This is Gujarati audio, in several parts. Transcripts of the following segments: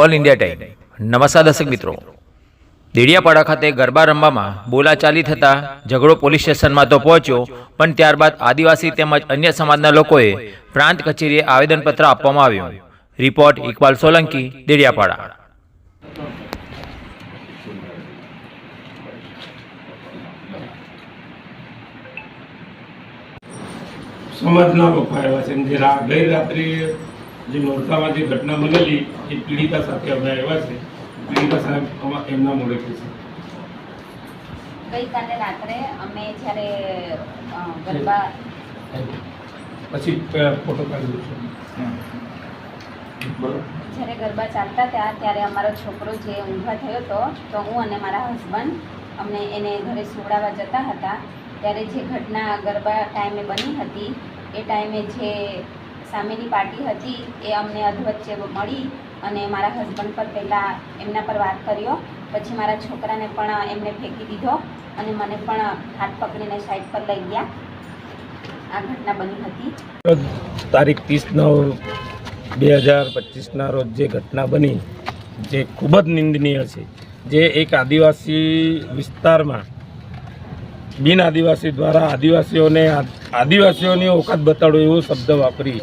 All India time. નમસ્કાર દર્શક મિત્રો. દેડિયાપાડા ખાતે ગરબા રમવામાં બોલાચાલી થતાં ઝઘડો પોલીસ સ્ટેશનમાં તો પહોંચ્યો, પણ ત્યારબાદ આદિવાસી તેમજ અન્ય સમાજના લોકોએ પ્રાંત કચેરીએ આવેદનપત્ર આપવામાં આવ્યું. રિપોર્ટ ઇકબાલ સોલંકી, દેડિયાપાડા. સમાજના લોકો આવ્યા છે. જે ગઈ રાત્રે જે નોરતામાં જે ઘટના બનેલી એ પીડિતા સાથે અમે આવ્યા છે. પીડિતા સાહેબ એમના મોડે છે? ગઈકાલે રાત્રે અમે જ્યારે ગરબા પછી ફોટો કાઢી દઉં જ્યારે ગરબા ચાલતા હતા ત્યારે અમારો છોકરો જે ઊંઘવા થયો હતો તો હું અને મારા હસબન્ડ અમને એને ઘરે સુવડાવવા જતા હતા. ત્યારે જે ઘટના ગરબા ટાઈમે બની હતી એ ટાઈમે જે સામેની પાર્ટી હતી, એ અમને અધવચ્ચે મળી અને મારા હસબન્ડ પર પહેલાં એમના પર વાત કર્યો. પછી મારા છોકરાને પણ એમને ફેંકી દીધો અને મને પણ હાથ પકડીને સાઈડ પર લઈ ગયા. આ ઘટના બની હતી. તારીખ ત્રીસ નવ બે હજાર પચીસના રોજ જે ઘટના બની, જે ખૂબ જ નિંદનીય છે. જે એક આદિવાસી વિસ્તારમાં બિન આદિવાસી દ્વારા આદિવાસીઓને આદિવાસીઓની ઓકાત બતાડો એવો શબ્દ વાપરી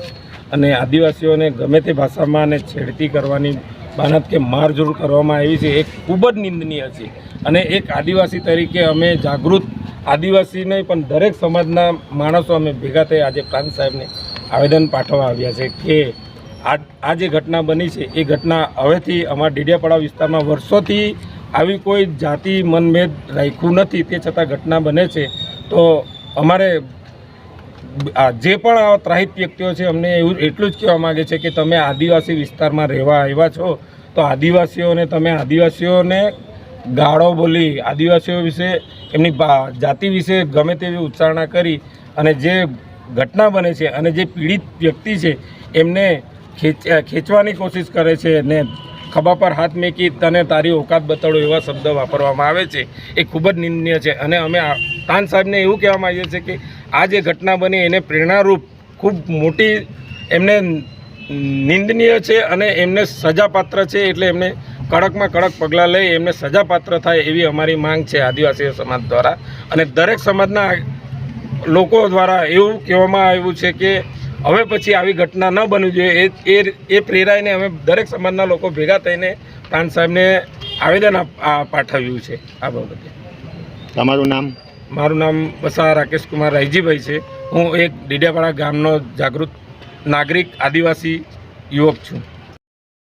અને આદિવાસીઓને ગમે તે ભાષામાં અને છેડતી કરવાની બાનત કે મારઝૂડ કરવામાં આવી છે, એ ખૂબ જ નિંદનીય છે. અને એક આદિવાસી તરીકે અમે જાગૃત આદિવાસી નહીં, પણ દરેક સમાજના માણસો અમે ભેગા થઈ આજે પ્રાંત સાહેબને આવેદન પાઠવવા આવ્યા છે કે આ જે ઘટના બની છે, એ ઘટના હવેથી અમારા ડેડિયાપાડા વિસ્તારમાં વર્ષોથી આવી કોઈ જાતિ મનભેદ રાખ્યું નથી તે છતાં ઘટના બને છે, તો અમારે જે પણ ત્રાહિત વ્યક્તિઓ છે, અમને એવું એટલું જ કહેવા માગે છે કે તમે આદિવાસી વિસ્તારમાં રહેવા આવ્યા છો, તો આદિવાસીઓને તમે આદિવાસીઓને ગાળો બોલી, આદિવાસીઓ વિશે, એમની જાતિ વિશે ગમે તેવી ઉચ્ચારણા કરી અને જે ઘટના બને છે અને જે પીડિત વ્યક્તિ છે, એમને ખેંચ, ખેંચવાની કોશિશ કરે છે ને ખભા પર હાથ મેકી તને તારી ઓકાત બતાડો એવા શબ્દ વાપરવામાં આવે છે. એ ખૂબ જ નિંદનીય છે. અને અમે તાન સાહેબને એવું કહેવા માંગીએ છીએ કે આ જે ઘટના બની એને પ્રેરણારૂપ ખૂબ મોટી એમને નિંદનીય છે અને એમને સજાપાત્ર છે એટલે એમને કડકમાં કડક પગલાં લઈ એમને સજાપાત્ર થાય એવી અમારી માંગ છે આદિવાસી સમાજ દ્વારા. અને દરેક સમાજના લોકો દ્વારા એવું કહેવામાં આવ્યું છે કે હવે પછી આવી ઘટના ન બનવી જોઈએ. એ એ એ પ્રેરાઈને અમે દરેક સમાજના લોકો ભેગા થઈને પ્રાંત સાહેબને આવેદન પાઠવ્યું છે આ બાબતે. તમારું નામ? મારું નામ વસા રાકેશ કુમાર રાયજીભાઈ છે. હું એક ડીડિયાપાડા ગામનો જાગૃત નાગરિક આદિવાસી યુવક છું.